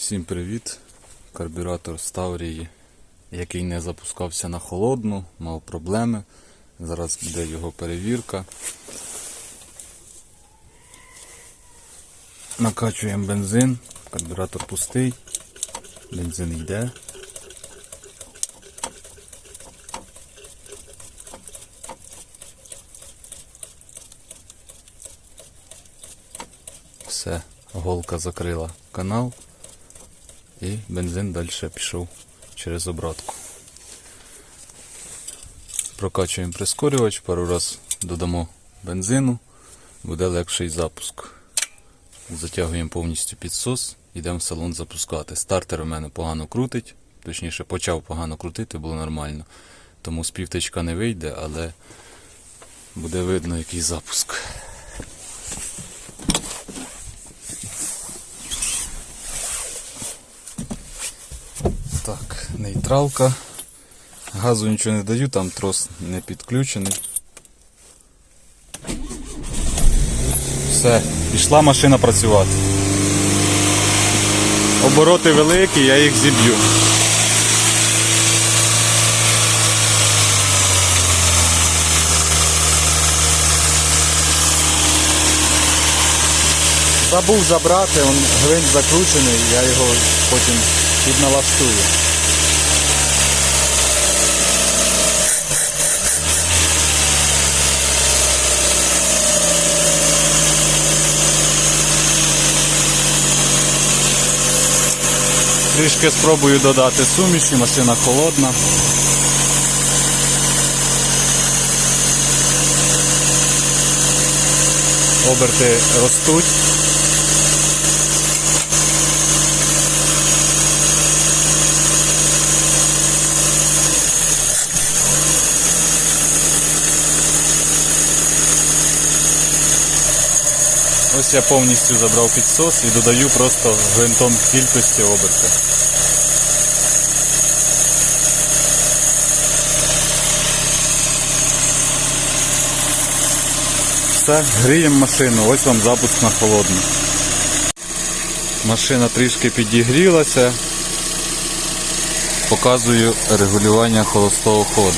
Всім привіт! Карбюратор з який не запускався на холодну, мав проблеми. Зараз буде його перевірка. Накачуємо бензин, карбюратор пустий, бензин йде. Все, голка закрила канал. І бензин далі пішов через обратку. Прокачуємо прискорювач, пару раз додамо бензину, буде легший запуск. Затягуємо повністю підсос, йдемо в салон запускати. Стартер у мене погано крутить, точніше почав погано крутити, було нормально. Тому з півтичка не вийде, але буде видно який запуск. Так, нейтралка. Газу нічого не даю, там трос не підключений. Все, пішла машина працювати. Обороти великі, я їх зіб'ю. Забув забрати, он гвинт закручений, я його потім підналаштую. Трішки спробую додати суміші, машина холодна. Оберти ростуть. Я повністю забрав підсос і додаю просто гвинтом кількості оберти. Все, гріємо машину, ось вам запуск на холодну. Машина трішки підігрілася. Показую регулювання холостого ходу.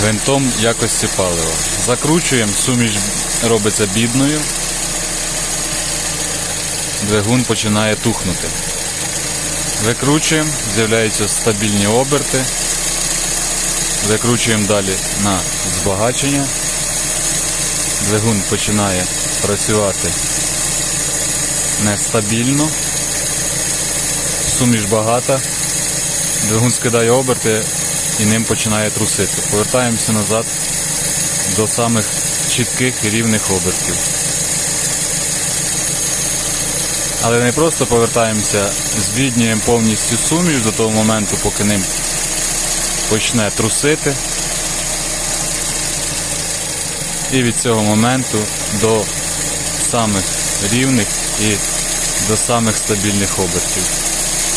Гвинтом якості палива. Закручуємо, суміш робиться бідною. Двигун починає тухнути. Викручуємо, з'являються стабільні оберти. Викручуємо далі на збагачення. Двигун починає працювати нестабільно. Суміш багата. Двигун скидає оберти і ним починає трусити. Повертаємося назад до самих чітких і рівних обертів. Але не просто повертаємося, збіднюємо повністю суміш до того моменту, поки ним почне трусити. І від цього моменту до самих рівних і до самих стабільних обертів.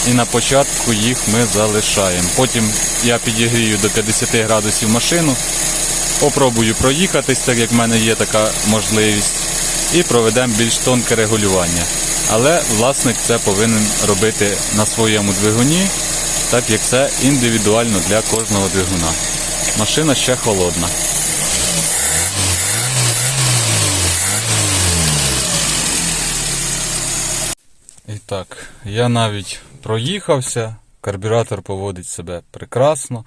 І на початку їх ми залишаємо. Потім я підігрію до 50 градусів машину, попробую проїхатись, так як в мене є така можливість, і проведемо більш тонке регулювання. Але власник це повинен робити на своєму двигуні, так як це індивідуально для кожного двигуна. Машина ще холодна. І так, я навіть проїхався, карбюратор поводить себе прекрасно.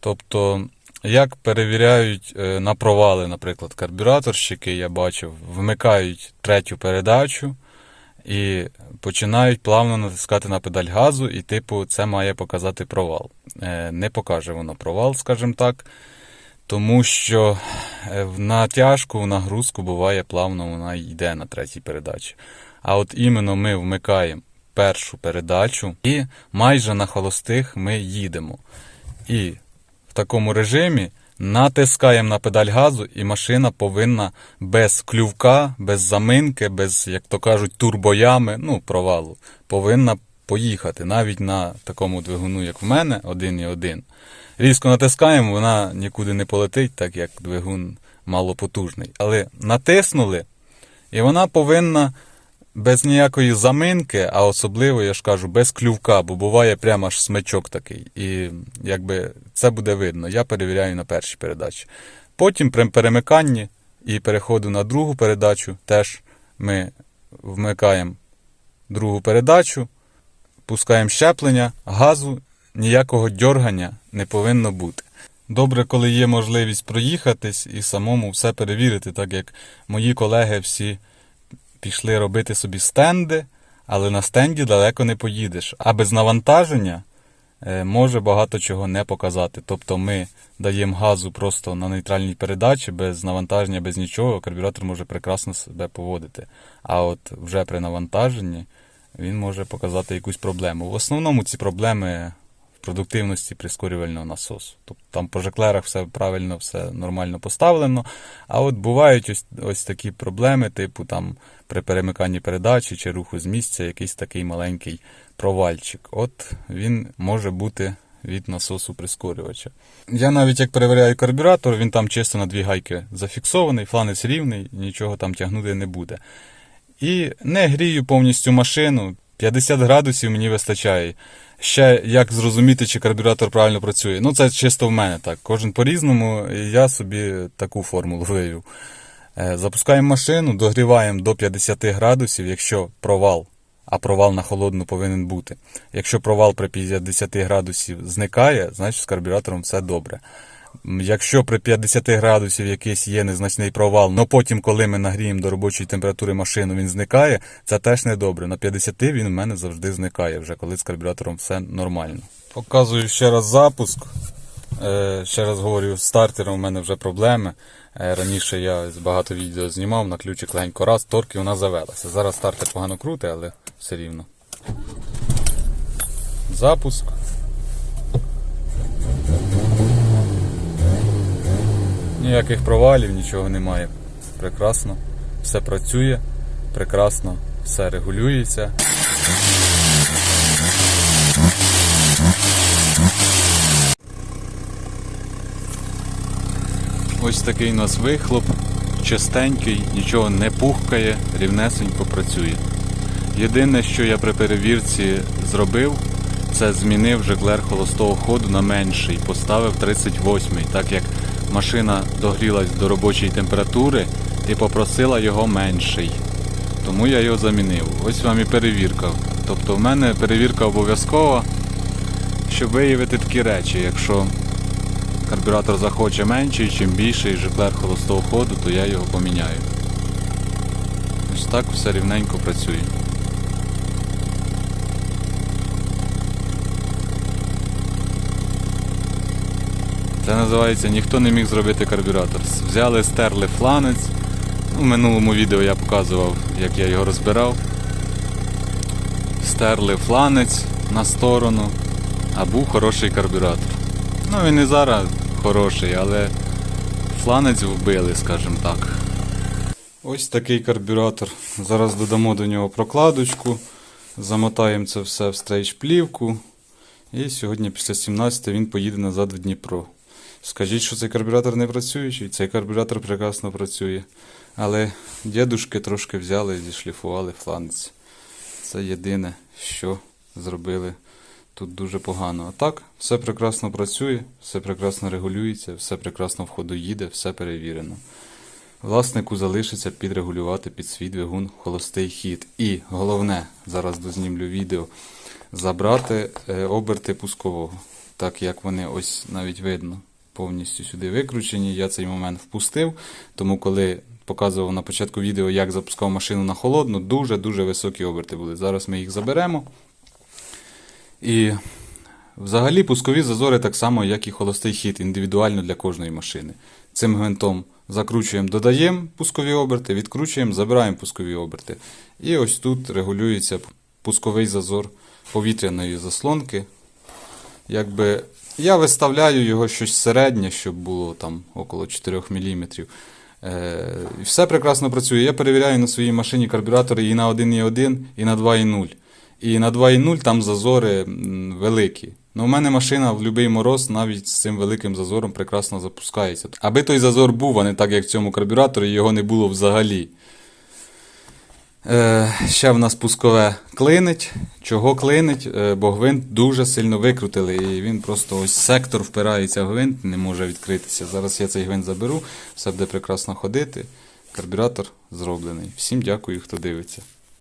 Тобто, як перевіряють е, на провали, наприклад, карбюраторщики, я бачив, вмикають третю передачу і починають плавно натискати на педаль газу, і, типу, це має показати провал. Е, Не покаже воно провал, скажімо так. Тому що е, в натяжку, в нагрузку буває плавно вона йде на третій передачі. А от іменно ми вмикаємо першу передачу і майже на холостих ми їдемо. І в такому режимі натискаємо на педаль газу, і машина повинна без клювка, без заминки, без, як то кажуть, турбоями, ну, провалу, повинна поїхати. Навіть на такому двигуну, як в мене, 1.1. Різко натискаємо, вона нікуди не полетить, так як двигун малопотужний. Але натиснули, і вона повинна без ніякої заминки, а особливо, я ж кажу, без клювка, бо буває прямо аж смичок такий. І якби це буде видно. Я перевіряю на першій передачі. Потім при перемиканні і переходу на другу передачу теж ми вмикаємо другу передачу, пускаємо щеплення, газу, ніякого дьоргання не повинно бути. Добре, коли є можливість проїхатись і самому все перевірити, так як мої колеги всі пішли робити собі стенди, але на стенді далеко не поїдеш. А без навантаження е, може багато чого не показати. Тобто ми даємо газу просто на нейтральній передачі, без навантаження, без нічого, карбюратор може прекрасно себе поводити. А от вже при навантаженні він може показати якусь проблему. В основному ці проблеми продуктивності прискорювального насосу. Тобто там по жеклерах все правильно, все нормально поставлено. А от бувають ось, ось такі проблеми, типу там при перемиканні передачі чи руху з місця якийсь такий маленький провальчик. От він може бути від насосу прискорювача. Я навіть як перевіряю карбюратор, він там чисто на дві гайки зафіксований, фланець рівний, нічого там тягнути не буде. І не грію повністю машину. 50 градусів мені вистачає. Ще як зрозуміти, чи карбюратор правильно працює. Ну, це чисто в мене так. Кожен по-різному, і я собі таку формулу вивів. Е, Запускаємо машину, догріваємо до 50 градусів, якщо провал, а провал на холодну повинен бути. Якщо провал при 50 градусів зникає, значить з карбюратором все добре. Якщо при 50 градусів якийсь є незначний провал, але потім, коли ми нагріємо до робочої температури машину, він зникає, це теж не добре. На 50 він у мене завжди зникає, вже коли з карбюратором все нормально. Показую ще раз запуск. Е, Ще раз говорю, з стартером у мене вже проблеми. Е, Раніше я багато відео знімав, на ключик легенько раз, торки вона завелася. Зараз стартер погано крутить, але все рівно. Запуск. Ніяких провалів, нічого немає. Прекрасно. Все працює, прекрасно, все регулюється. Ось такий у нас вихлоп, чистенький, нічого не пухкає, рівнесенько працює. Єдине, що я при перевірці зробив, це змінив жеглер холостого ходу на менший, поставив 38-й, так як машина догрілась до робочої температури і попросила його менший. Тому я його замінив. Ось вам і перевірка. Тобто в мене перевірка обов'язкова, щоб виявити такі речі. Якщо карбюратор захоче менший, чим більший жеклер холостого ходу, то я його поміняю. Ось так все рівненько працює. Це називається ніхто не міг зробити карбюратор. Взяли, стерли фланець. У минулому відео я показував, як я його розбирав. Стерли фланець на сторону, а був хороший карбюратор. Ну він і зараз хороший, але фланець вбили, скажімо так. Ось такий карбюратор. Зараз додамо до нього прокладочку, замотаємо це все в стрейч-плівку. І сьогодні після 17 він поїде назад в Дніпро. Скажіть, що цей карбюратор не працюючий, цей карбюратор прекрасно працює. Але дідушки трошки взяли і зішліфували фланець. Це єдине, що зробили тут дуже погано. А так, все прекрасно працює, все прекрасно регулюється, все прекрасно в ходу їде, все перевірено. Власнику залишиться підрегулювати під свій двигун холостий хід. І головне, зараз дознімлю відео, забрати е, оберти пускового. Так як вони ось навіть видно повністю сюди викручені. Я цей момент впустив, тому коли показував на початку відео, як запускав машину на холодну, дуже-дуже високі оберти були. Зараз ми їх заберемо. І взагалі пускові зазори так само, як і холостий хід, індивідуально для кожної машини. Цим гвинтом закручуємо, додаємо пускові оберти, відкручуємо, забираємо пускові оберти. І ось тут регулюється пусковий зазор повітряної заслонки. Якби я виставляю його щось середнє, щоб було там около 4 мм. Е, все прекрасно працює. Я перевіряю на своїй машині карбюратори і на 1,1, і на 2,0. І на 2,0 там зазори великі. Ну, у мене машина в будь-який мороз навіть з цим великим зазором прекрасно запускається. Аби той зазор був, а не так, як в цьому карбюраторі, його не було взагалі. Е, ще в нас пускове клинить. Чого клинить? Е, бо гвинт дуже сильно викрутили, і він просто ось сектор впирається в гвинт, не може відкритися. Зараз я цей гвинт заберу, все буде прекрасно ходити. Карбюратор зроблений. Всім дякую, хто дивиться.